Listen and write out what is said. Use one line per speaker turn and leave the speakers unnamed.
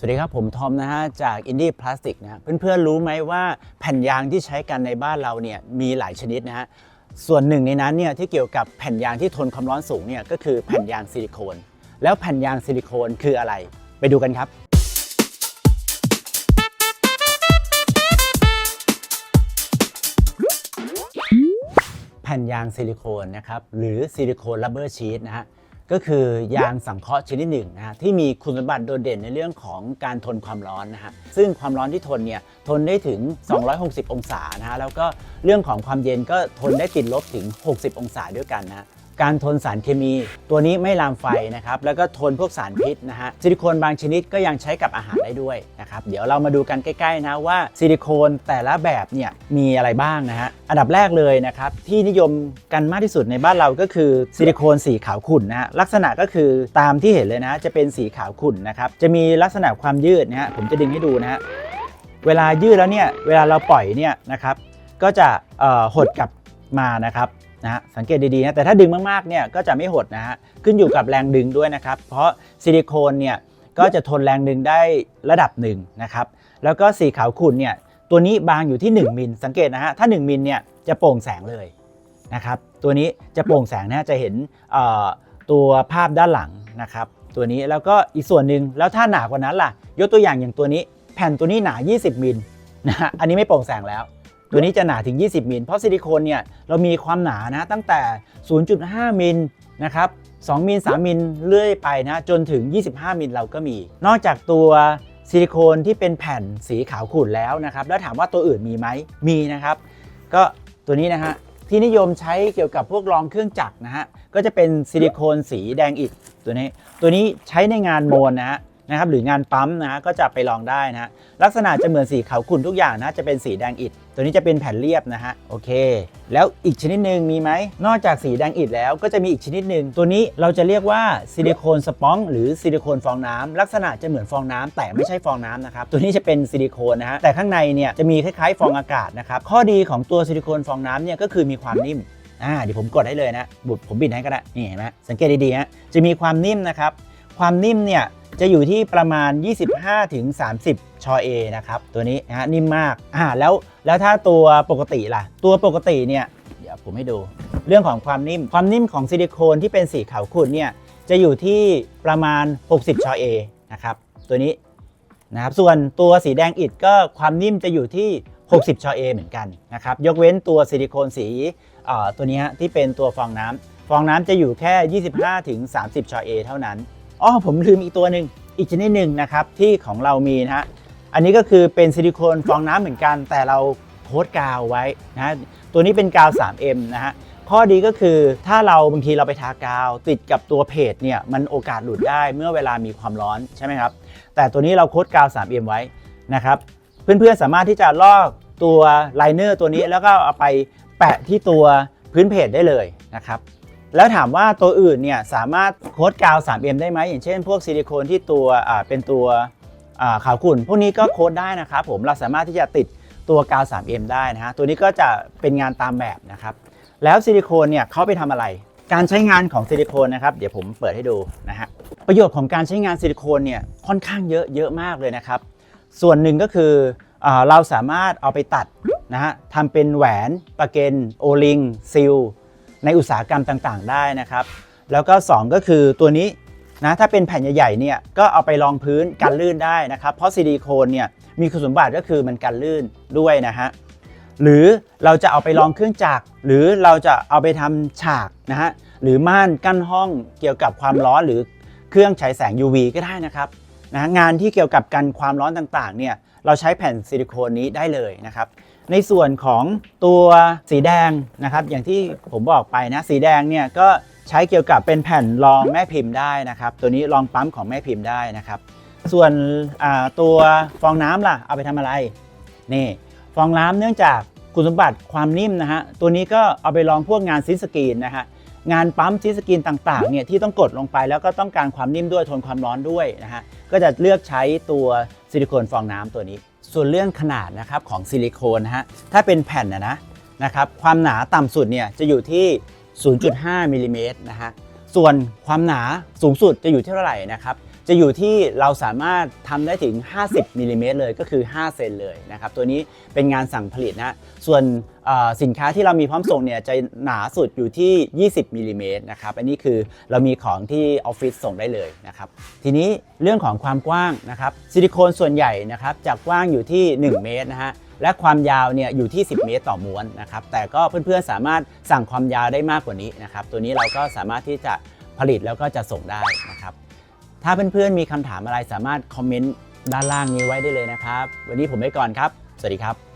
สวัสดีครับ ผมทอมนะฮะจากอินดี้พลาสติกนะเพื่อนๆรู้ไหมว่าแผ่นยางที่ใช้กันในบ้านเราเนี่ยมีหลายชนิดนะฮะส่วนหนึ่งในนั้นเนี่ยที่เกี่ยวกับแผ่นยางที่ทนความร้อนสูงเนี่ยก็คือแผ่นยางซิลิโคน แล้วแผ่นยางซิลิโคนคืออะไร ไปดูกันครับแผ่นยางซิลิโคนนะครับหรือซิลิโคนรับเบอร์ชีตนะฮะ ก็คือยางสังเคราะห์ชนิดหนึ่งนะฮะที่มีคุณสมบัติโดดเด่นในเรื่องของการทนความร้อนนะฮะซึ่งความร้อนที่ทนเนี่ยทนได้ถึง 260 องศานะฮะแล้วก็เรื่องของความเย็นก็ทนได้ติดลบถึง 60 องศาด้วยกันนะฮะ การทนสารเคมี ตัวนี้ไม่ลามไฟนะครับแล้วก็ทนพวกสารพิษนะฮะซิลิโคนบางชนิดก็ยังใช้กับอาหารได้ด้วยนะครับเดี๋ยวเรามาดูกันใกล้ๆนะว่าซิลิโคนแต่ละแบบเนี่ยมีอะไรบ้างนะฮะอันดับแรกเลยนะครับที่นิยมกันมากที่สุดในบ้านเราก็คือซิลิโคนสีขาวขุ่นนะฮะลักษณะก็คือตามที่เห็นเลยนะจะเป็นสีขาวขุ่นนะครับจะมีลักษณะความยืดนะฮะผมจะดึงให้ดูนะฮะเวลายืดแล้วเนี่ยเวลาเราปล่อยเนี่ยนะครับก็จะหดกลับมานะครับ นะฮะสังเกตดีๆนะแต่ถ้าดึงมากๆเนี่ยก็จะไม่หดนะฮะขึ้นอยู่กับแรงดึงด้วยนะครับ เพราะซิลิโคนเนี่ยก็จะทนแรงดึงได้ระดับหนึ่งนะครับแล้วก็สีขาวขุ่นเนี่ยตัวนี้บางอยู่ที่ 1มิลสังเกตนะฮะถ้า 1มิลเนี่ยจะโปร่งแสงเลยนะครับตัวนี้จะโปร่งแสงนะฮะจะเห็นเอ่อตัวภาพด้านหลังนะครับตัวนี้แล้วก็อีกส่วนหนึ่งแล้วถ้าหนากว่านั้นล่ะ ยกตัวอย่างอย่างตัวนี้ แผ่นตัวนี้หนา 20มิลนะฮะอันนี้ไม่โปร่งแสงแล้ว ตัวนี้จะหนาถึง 20 มิล เพราะซิลิโคนเนี่ยเรามีความหนานะตั้งแต่ 0.5 มิลนะครับ2มิล3มิลเรื่อยไปนะจนถึง 25 มิลเราก็มี นอกจากตัวซิลิโคนที่เป็นแผ่นสีขาวขุ่นแล้วนะครับ แล้วถามว่าตัวอื่นมีไหมมีนะครับ ก็ตัวนี้นะฮะที่นิยมใช้เกี่ยวกับพวกรองเครื่องจักรนะฮะก็จะเป็นซิลิโคนสีแดงอิฐตัวนี้ ตัวนี้ใช้ในงานโมนนะฮะ นะครับหรืองานปั๊มนะฮะก็จะไปลองได้นะฮะลักษณะจะเหมือนสีขาวขุ่นทุกอย่างนะจะเป็นสีแดงอิฐตัวนี้จะเป็นแผ่นเรียบนะฮะโอเค แล้วอีกชนิดหนึ่งมีไหมนอกจากสีแดงอิฐแล้วก็จะมีอีกชนิดหนึ่งตัวนี้เราจะเรียกว่าซิลิโคนสปองหรือซิลิโคนฟองน้ำลักษณะจะเหมือนฟองน้ำแต่ไม่ใช่ฟองน้ำนะครับตัวนี้จะเป็นซิลิโคนนะฮะแต่ข้างในเนี่ยจะมีคล้ายๆฟองอากาศนะครับข้อดีของตัวซิลิโคนฟองน้ำเนี่ยก็คือมีความนิ่มอ่าเดี๋ยวผมกดให้เลยนะบุผมบิดให้ก็ได้นี่เห็นไหมสังเกตดีๆฮะจะมีความนิ่มนะครับความนิ่มเนี่ย จะอยู่ที่ประมาณ 25-30 ชอเอนะครับ ตัวนี้นะฮะนิ่มมากอ่าแล้วแล้วถ้าตัวปกติล่ะ ตัวปกติเนี่ย เดี๋ยวผมให้ดู เรื่องของความนิ่ม ความนิ่มของซิลิโคนที่เป็นสีขาวขุ่นเนี่ย จะอยู่ที่ประมาณ 60 ชอเอนะครับ ตัวนี้นะครับ ส่วนตัวสีแดงอิฐก็ความนิ่มจะอยู่ที่ 60 ชอเอเหมือนกันนะครับ ยกเว้นตัวซิลิโคนสีตัวนี้ที่เป็นตัวฟองน้ำฟองน้ำจะอยู่แค่ 25-30 ชอเอเท่านั้น อ๋อผมลืมอีกตัวหนึ่งอีกชนิดหนึ่งนะครับที่ของเรามีนะฮะอันนี้ก็คือเป็นซิลิโคนฟองน้ำเหมือนกัน แต่เราโค้ดกาวไว้นะฮะตัวนี้เป็นกาว 3M นะฮะข้อดีก็คือถ้าเราบางทีเราไปทากาว ติดกับตัวเพจเนี่ยมันโอกาสหลุดได้เมื่อเวลามีความร้อนใช่ไหมครับ แต่ตัวนี้เราโค้ดกาว 3M ไว้นะครับ เพื่อนๆสามารถที่จะลอกตัวไลเนอร์ตัวนี้แล้วก็เอาไปแปะที่ตัวพื้นเพจได้เลยนะครับ แล้วถามว่าตัวอื่นเนี่ยสามารถโค้ดกาว 3M ได้ไหมอย่างเช่น พวกซิลิโคนที่ตัวเป็นตัวอ่าขาวขุ่นพวกนี้ก็โค้ดได้นะครับผมเราสามารถที่จะติดตัวกาว 3M ได้นะฮะตัวนี้ก็จะเป็นงานตามแบบนะครับ แล้วซิลิโคนเนี่ยเขาไปทำอะไร การใช้งานของซิลิโคนนะครับเดี๋ยวผมเปิดให้ดูนะฮะประโยชน์ของการใช้งานซิลิโคนเนี่ยค่อนข้างเยอะเยอะมากเลยนะครับ ส่วนหนึ่งก็คืออเราสามารถเอาไปตัดนะฮะทำเป็นแหวนประเกนโอลิงซิล ในอุตสาหกรรมต่างๆ ได้นะครับ แล้วก็ 2 ก็คือตัวนี้นะถ้าเป็นแผ่นใหญ่ๆเนี่ยก็เอาไปรองพื้นกันลื่นได้นะครับ เพราะซิลิโคนเนี่ยมีคุณสมบัติก็คือมันกันลื่นด้วยนะฮะหรือเราจะเอาไปลองเครื่องจักรหรือเราจะเอาไปทำฉากนะฮะหรือม่านกั้นห้องเกี่ยวกับความร้อนหรือเครื่องฉายแสง UV ก็ได้นะครับนะฮะงานที่เกี่ยวกับกันความร้อนต่างๆเนี่ยเราใช้แผ่นซิลิโคนนี้ได้เลยนะครับ ในส่วนของตัวสีแดงนะครับ อย่างที่ผมบอกไปนะ สีแดงเนี่ยก็ใช้เกี่ยวกับเป็นแผ่นรองแม่พิมพ์ได้นะครับ ตัวนี้รองปั๊มของแม่พิมพ์ได้นะครับ ส่วนตัวฟองน้ำล่ะ เอาไปทำอะไร นี่ ฟองน้ำเนื่องจากคุณสมบัติความนิ่มนะฮะ ตัวนี้ก็เอาไปลองพวกงานซิสกรีนนะฮะงานปั๊มซิสกรีนต่างๆเนี่ยที่ต้องกดลงไปแล้วก็ต้องการความนิ่มด้วยทนความร้อนด้วยนะฮะก็จะเลือกใช้ตัวซิลิโคนฟองน้ำตัวนี้ ส่วนเรื่องขนาดนะครับของซิลิโคนนะฮะถ้าเป็นแผ่นนะนะนะครับความหนาต่ำสุดเนี่ยจะอยู่ที่ 0.5มิลลิเมตรนะฮะส่วนความหนาสูงสุดจะอยู่ที่เท่าไหร่นะครับ จะอยู่ที่เราสามารถทำได้ถึง 50มิลลิเมตรเลยก็คือ 5 เซนเลยนะครับ ตัวนี้เป็นงานสั่งผลิตนะส่วนสินค้าที่เรามีพร้อมส่งเนี่ยจะหนาสุดอยู่ที่ 20มิลลิเมตรนะครับอันนี้คือเรามีของที่ออฟฟิศส่งได้เลยนะครับทีนี้เรื่องของความกว้างนะครับซิลิโคนส่วนใหญ่นะครับจะกว้างอยู่ที่ 1 เมตรนะฮะและความยาวเนี่ยอยู่ที่ 10 เมตรต่อม้วนนะครับแต่ก็เพื่อนๆสามารถสั่งความยาวได้มากกว่านี้นะครับตัวนี้เราก็สามารถที่จะผลิตแล้วก็จะส่งได้นะครับ ถ้าเพื่อนๆมีคำถามอะไรสามารถคอมเมนต์ด้านล่างนี้ไว้ได้เลยนะครับ วันนี้ผมไปก่อนครับ สวัสดีครับ